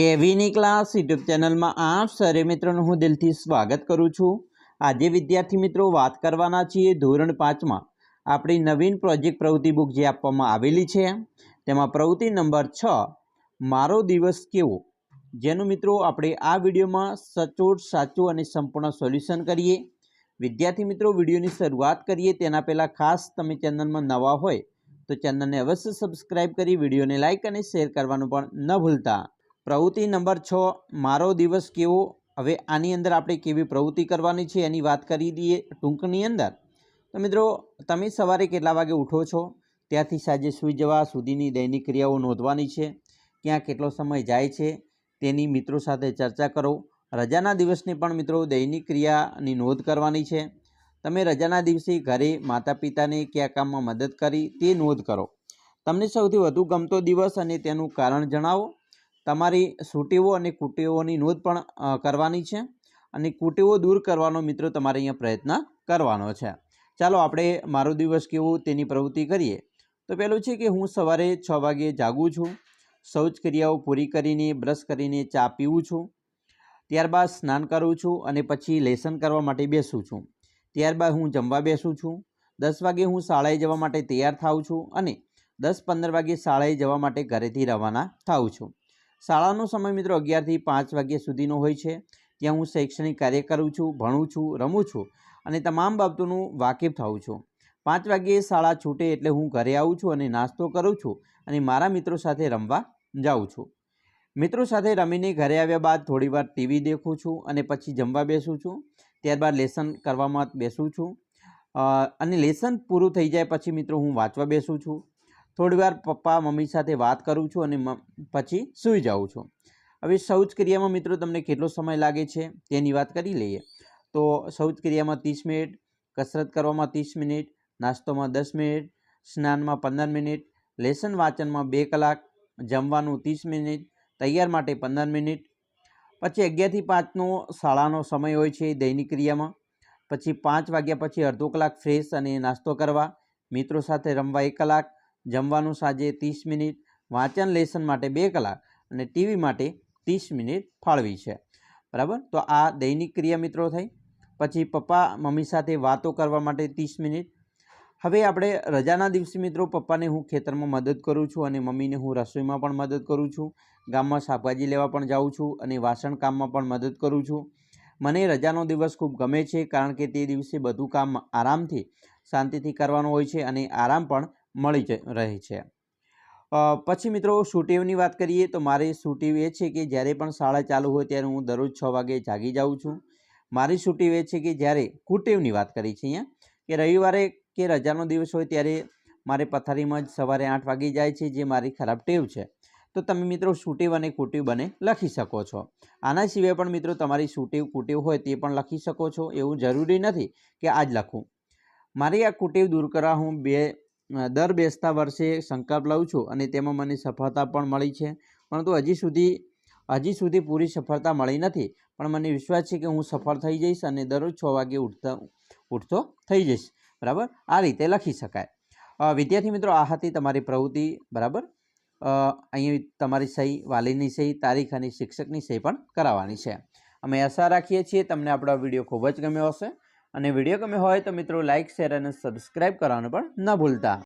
કેવીની class? YouTube ચેનલમાં આપ સરે મિત્રોનું હું દિલથી સ્વાગત કરું છું. આજે વિદ્યાર્થી મિત્રો વાત કરવાના છીએ ધોરણ પાંચમાં. આપણી નવીન પ્રોજેક્ટ પ્રવૃત્તિ બુક જે આપવામાં આવેલી છે, તેમાં પ્રવૃત્તિ નંબર છ, મારો દિવસ કેવો? જેનું મિત્રો આપણે આ વિડીયોમાં સચોટ, સાચું અને સંપૂર્ણ સોલ્યુશન કરીએ. વિદ્યાર્થી મિત્રો, વિડીયોની શરૂઆત કરીએ. તેના પહેલાં ખાસ તમે ચેનલમાં નવા હોય તો ચેનલને અવશ્ય સબસ્ક્રાઈબ કરી વિડીયોને લાઇક અને શેર કરવાનું પણ ન ભૂલતા. પ્રવૃત્તિ નંબર છ, મારો દિવસ કેવો? હવે આની અંદર આપણે કેવી પ્રવૃત્તિ કરવાની છે એની વાત કરી દઈએ ટૂંકની અંદર. તો મિત્રો, તમે સવારે કેટલા વાગે ઉઠો છો? ત્યાંથી સાંજે સૂઈ જવા સુધીની દૈનિક ક્રિયાઓ નોંધવાની છે. ક્યાં કેટલો સમય જાય છે? તેની મિત્રો સાથે ચર્ચા કરો. રજાના દિવસની પણ મિત્રો દૈનિક ક્રિયાની નોંધ કરવાની છે. તમે રજાના દિવસે ઘરે માતા પિતાને કયા કામમાં મદદ કરી તે નોંધ કરો. તમને સૌથી વધુ ગમતો દિવસ અને તેનું કારણ જણાવો. તમારી સુટીઓ અને કુટીઓની નોંધ પણ કરવાની છે અને કુટીઓ દૂર કરવાનો મિત્રો તમારે અહીંયા પ્રયત્ન કરવાનો છે. ચાલો આપણે મારો દિવસ કેવો તેની પ્રવૃત્તિ કરીએ. તો પહેલું છે કે હું સવારે છ વાગે જાગું છું, શૌચ ક્રિયાઓ પૂરી કરીને, બ્રશ કરીને ચા પીવું છું, ત્યારબાદ સ્નાન કરું છું અને પછી લેસન કરવા માટે બેસું છું. ત્યારબાદ હું જમવા બેસું છું, દસ વાગે હું શાળાએ જવા માટે તૈયાર થાઉં છું અને દસ પંદર વાગે શાળાએ જવા માટે ઘરેથી રવાના થાઉં છું. શાળાનો સમય મિત્રો અગિયારથી પાંચ વાગ્યા સુધીનો હોય છે. ત્યાં હું શૈક્ષણિક કાર્ય કરું છું, ભણું છું, રમું છું અને તમામ બાબતોનું વાકેફ થાઉં છું. પાંચ વાગ્યે શાળા છૂટે એટલે હું ઘરે આવું છું અને નાસ્તો કરું છું અને મારા મિત્રો સાથે રમવા જાઉં છું. મિત્રો સાથે રમીને ઘરે આવ્યા બાદ થોડીવાર ટીવી દેખું છું અને પછી જમવા બેસું છું. ત્યારબાદ લેસન કરવામાં બેસું છું. અને લેસન પૂરું થઈ જાય પછી મિત્રો હું વાંચવા બેસું છું. થોડીવાર પપ્પા, મમ્મી સાથે વાત કરું છું અને પછી સૂઈ જાઉં છું. હવે શૌચ ક્રિયામાં મિત્રો તમને કેટલો સમય લાગે છે તેની વાત કરી લઈએ. તો શૌચ ક્રિયામાં ત્રીસ મિનિટ, કસરત કરવામાં ત્રીસ મિનિટ, નાસ્તોમાં દસ મિનિટ, સ્નાનમાં પંદર મિનિટ, લેસન વાંચનમાં બે કલાક, જમવાનું ત્રીસ મિનિટ, તૈયાર માટે પંદર મિનિટ. પછી અગિયારથી પાંચનો શાળાનો સમય હોય છે દૈનિક ક્રિયામાં. પછી પાંચ વાગ્યા પછી અડધો કલાક ફ્રેશ અને નાસ્તો કરવા. મિત્રો સાથે રમવા એક કલાક જમવાનું સાંજે ત્રીસ મિનિટ, વાંચન લેસન માટે બે કલાક અને ટીવી માટે ત્રીસ મિનિટ ફાળવી છે. બરાબર? તો આ દૈનિક ક્રિયા મિત્રો થઈ. પછી પપ્પા, મમ્મી સાથે વાતો કરવા માટે ત્રીસ મિનિટ. હવે આપણે રજાના દિવસે મિત્રો પપ્પાને હું ખેતરમાં મદદ કરું છું અને મમ્મીને હું રસોઈમાં પણ મદદ કરું છું. ગામમાં શાકભાજી લેવા પણ જાઉં છું અને વાસણ કામમાં પણ મદદ કરું છું. મને રજાનો દિવસ ખૂબ ગમે છે કારણ કે તે દિવસે બધું કામ આરામથી, શાંતિથી કરવાનું હોય છે અને આરામ પણ મળી રહે છે. પછી મિત્રો સુટેવની વાત કરીએ તો મારી સુટેવ એ છે કે જ્યારે પણ શાળા ચાલુ હોય ત્યારે હું દરરોજ છ વાગે જાગી જાઉં છું. મારી સુટેવ એ છે કે જ્યારે કુટેવની વાત કરી છે અહીંયા, કે રવિવારે કે રજાનો દિવસ હોય ત્યારે મારે પથારીમાં જ સવારે આઠ વાગી જાય છે જે મારી ખરાબ ટેવ છે. તો તમે મિત્રો સુટેવ અને કુટેવ બને લખી શકો છો. આના સિવાય પણ મિત્રો તમારી સુટેવ કુટેવ હોય તે પણ લખી શકો છો. એવું જરૂરી નથી કે આ લખું. મારી આ કુટેવ દૂર કરવા હું બે દર બેસતા વર્ષે સંકલ્પ લઉં છું અને તેમાં મને સફળતા પણ મળી છે. પરંતુ હજી સુધી હજી સુધી પૂરી સફળતા મળી નથી. પણ મને વિશ્વાસ છે કે હું સફળ થઈ જઈશ અને દરરોજ છ વાગે ઉઠતા, ઉઠતો થઈ જઈશ. બરાબર? આ રીતે લખી શકાય. વિદ્યાર્થી મિત્રો, આ હતી તમારી પ્રવૃત્તિ. બરાબર? અહીં તમારી સહી, વાલીની સહી, તારીખ અને શિક્ષકની સહી પણ કરાવવાની છે. અમે આશા રાખીએ છીએ તમને આપણો વીડિયો ખૂબ જ ગમ્યો હશે. અને વીડિયો ગમ્યો હોય તો મિત્રો લાઇક શેર અને સબસ્ક્રાઈબ કરવાનું પણ ન ભૂલતા.